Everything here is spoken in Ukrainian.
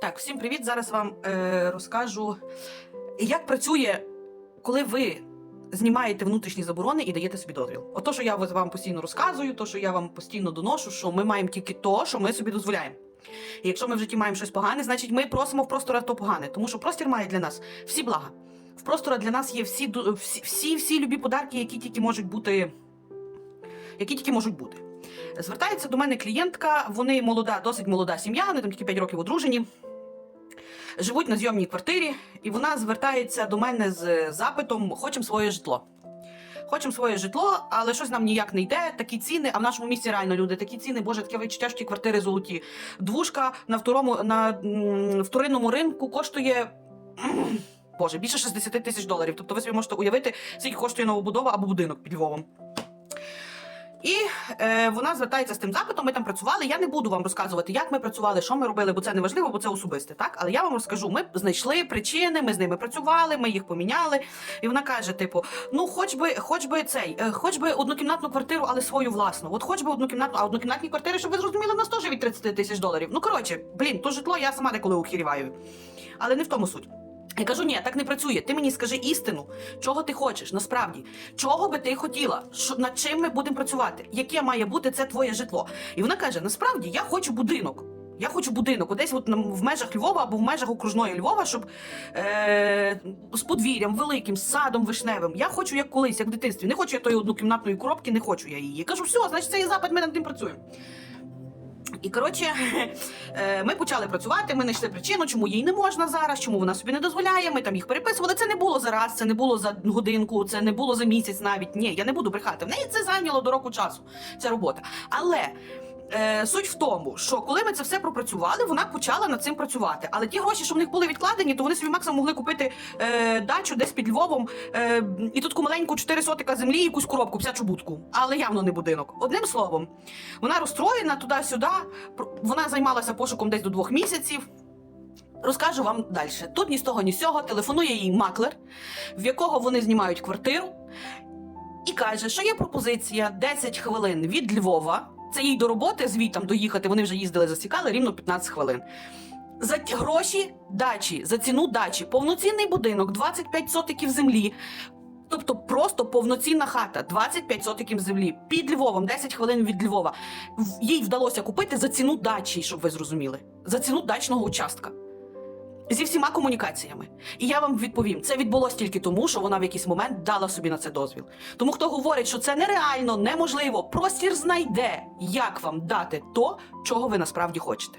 Так, всім привіт! Зараз вам е, розкажу, як працює, коли ви знімаєте внутрішні заборони і даєте собі дозвіл. Ото, що я вам постійно розказую, то, що я вам постійно доношу, що ми маємо тільки то, що ми собі дозволяємо. І якщо ми в житті маємо щось погане, значить ми просимо в простора то погане, тому що простір має для нас всі блага. В простора для нас є всі, всі, всі, всі любі подарки, які тільки можуть бути. Які тільки можуть бути. Звертається до мене клієнтка, вони молода, досить молода сім'я, вони там тільки 5 років одружені. Живуть на зйомній квартирі, і вона звертається до мене з запитом: хочемо своє житло. Хочемо своє житло, але щось нам ніяк не йде. Такі ціни, а в нашому місті реально люди такі ціни, боже, таке ті квартири золоті. Двушка на второму на вторинному ринку коштує. Боже, більше 60 тисяч доларів. Тобто ви собі можете уявити, скільки коштує новобудова або будинок під Львовом. І е, вона звертається з тим запитом. Ми там працювали. Я не буду вам розказувати, як ми працювали, що ми робили, бо це не важливо, бо це особисте. Так, але я вам розкажу. Ми знайшли причини, ми з ними працювали, ми їх поміняли. І вона каже: типу, ну, хоч би, хоч би цей, е, хоч би однокімнатну квартиру, але свою власну. От хоч би однокімнатну, а однокімнатні квартири, щоб ви зрозуміли, в нас теж від 30 тисяч доларів. Ну коротше, блін, то житло я сама деколи ухіріваю. Але не в тому суть. Я кажу, ні, так не працює. Ти мені скажи істину, чого ти хочеш, насправді, чого би ти хотіла, що, над чим ми будемо працювати, яке має бути це твоє житло. І вона каже: насправді я хочу будинок. Я хочу будинок, от десь от в межах Львова або в межах окружної Львова, щоб е- з подвір'ям великим, з садом вишневим. Я хочу як колись, як в дитинстві. Не хочу я тої однокімнатної коробки, не хочу я її. Я кажу, все, значить, це є запит, ми над ним працюємо. І коротше, е, ми почали працювати. Ми знайшли причину, чому їй не можна зараз, чому вона собі не дозволяє. Ми там їх переписували. Це не було за раз, це не було за годинку, це не було за місяць навіть. Ні, я не буду брехати. В неї це зайняло до року часу. Ця робота. Але. Е, суть в тому, що коли ми це все пропрацювали, вона почала над цим працювати. Але ті гроші, що в них були відкладені, то вони собі максимум могли купити е, дачу десь під Львовом е, і тут маленьку 4 сотика землі, якусь коробку, псячу будку. Але явно не будинок. Одним словом, вона розстроєна туди-сюди. Вона займалася пошуком десь до двох місяців. Розкажу вам далі. Тут ні з того, ні з цього телефонує їй маклер, в якого вони знімають квартиру, і каже, що є пропозиція 10 хвилин від Львова. Це їй до роботи звітом доїхати. Вони вже їздили, засікали рівно 15 хвилин. За гроші дачі, за ціну дачі, повноцінний будинок, 25 сотиків землі. Тобто просто повноцінна хата, 25 сотиків землі під Львовом, 10 хвилин від Львова. Їй вдалося купити за ціну дачі, щоб ви зрозуміли, за ціну дачного участка. Зі всіма комунікаціями. І я вам відповім, це відбулося тільки тому, що вона в якийсь момент дала собі на це дозвіл. Тому хто говорить, що це нереально, неможливо, простір знайде, як вам дати то, чого ви насправді хочете.